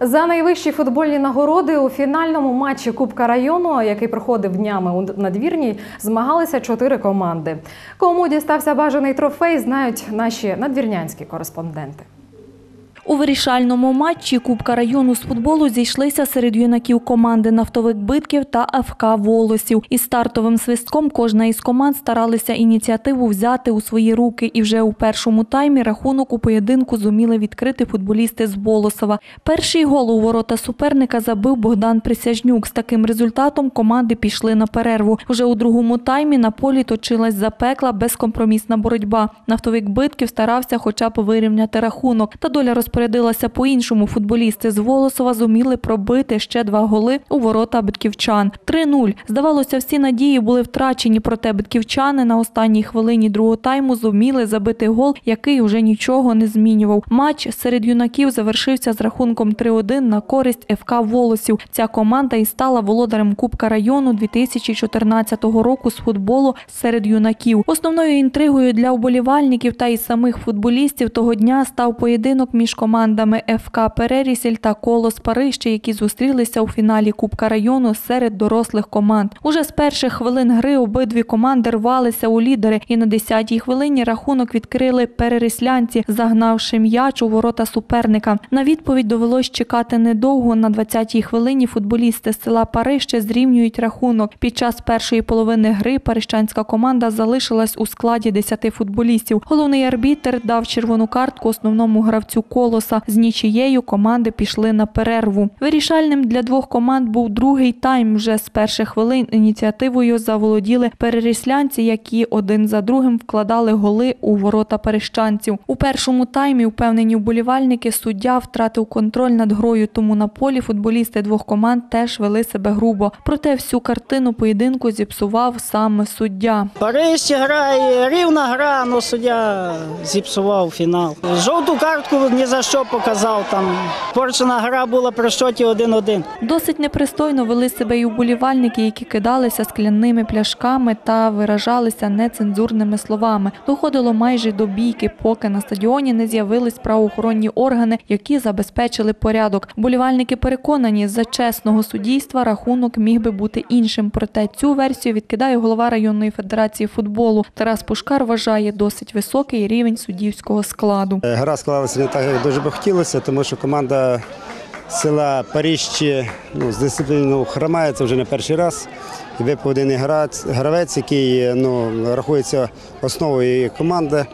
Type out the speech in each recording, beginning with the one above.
За найвищі футбольні нагороди у фінальному матчі Кубка району, який проходив днями у надвірній, змагалися чотири команди. Кому дістався бажаний трофей, знають наші надвірнянські кореспонденти. У вирішальному матчі Кубка району з футболу зійшлися серед юнаків команди «Нафтовик Битків» та ФК Волосів. Із стартовим свистком кожна із команд старалися ініціативу взяти у свої руки. І вже у першому таймі рахунок у поєдинку зуміли відкрити футболісти з Болосова. Перший гол у ворота суперника забив Богдан Присяжнюк. З таким результатом команди пішли на перерву. Уже у другому таймі на полі точилась запекла безкомпромісна боротьба. Нафтовик Битків старався хоча б вирівняти рахунок. Та доля розпорядилася по-іншому. Футболісти з Волосова зуміли пробити ще два голи у ворота битківчан. 3-0. Здавалося, всі надії були втрачені, проте битківчани на останній хвилині другого тайму зуміли забити гол, який уже нічого не змінював. Матч серед юнаків завершився з рахунком 3-1 на користь ФК Волосів. Ця команда і стала володарем Кубка району 2014 року з футболу серед юнаків. Основною інтригою для вболівальників та й самих футболістів того дня став поєдинок між командами ФК Перерісіль та Колос Парище, які зустрілися у фіналі Кубка району серед дорослих команд. Уже з перших хвилин гри обидві команди рвалися у лідери, і на 10-й хвилині рахунок відкрили переріслянці, загнавши м'яч у ворота суперника. На відповідь довелось чекати недовго. На 20-й хвилині футболісти з села Парище зрівнюють рахунок. Під час першої половини гри парищанська команда залишилась у складі 10 футболістів. Головний арбітр дав червону картку основному гравцю колоса. З нічією команди пішли на перерву. Вирішальним для двох команд був другий тайм. Вже з перших хвилин ініціативою заволоділи переріслянці, які один за другим вкладали голи у ворота перещанців. У першому таймі впевнені вболівальники суддя втратив контроль над грою, тому на полі футболісти двох команд теж вели себе грубо. Проте всю картину поєдинку зіпсував саме суддя. Париж грає, рівна гра, але суддя зіпсував фінал. Жовту картку ні за що показав. Там порчена гра була при щоті 1-1. Досить непристойно вели себе і вболівальники, які кидалися скляними пляшками та виражалися нецензурними словами. Доходило майже до бійки, поки на стадіоні не з'явились правоохоронні органи, які забезпечили порядок. Вболівальники переконані, за чесного суддійства рахунок міг би бути іншим. Проте цю версію відкидає голова районної федерації футболу. Тарас Пушкар вважає досить високий рівень суддівського складу. Гра склалася не так, як дуже би хотілося, тому що команда села Паріжчі ну, з дисципліною хромає, це вже не перший раз. І випав гравець, який ну, рахується основою команди.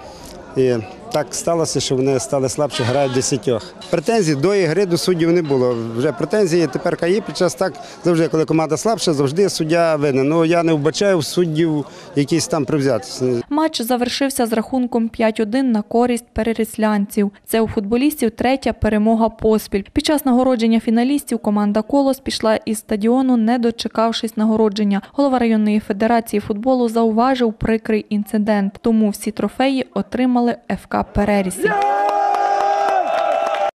І так сталося, що вони стали слабше, грають в десятьох. Претензій до ігри до суддів не було. Вже претензії тепер є під час так. Завжди, коли команда слабша, завжди суддя винен. Ну я не вбачаю суддів якісь там привзятості. Матч завершився з рахунком 5-1 на користь переріслянців. Це у футболістів третя перемога поспіль. Під час нагородження фіналістів команда Колос пішла із стадіону, не дочекавшись нагородження. Голова районної федерації футболу зауважив прикрий інцидент. Тому всі трофеї отримали ФК Перерісі.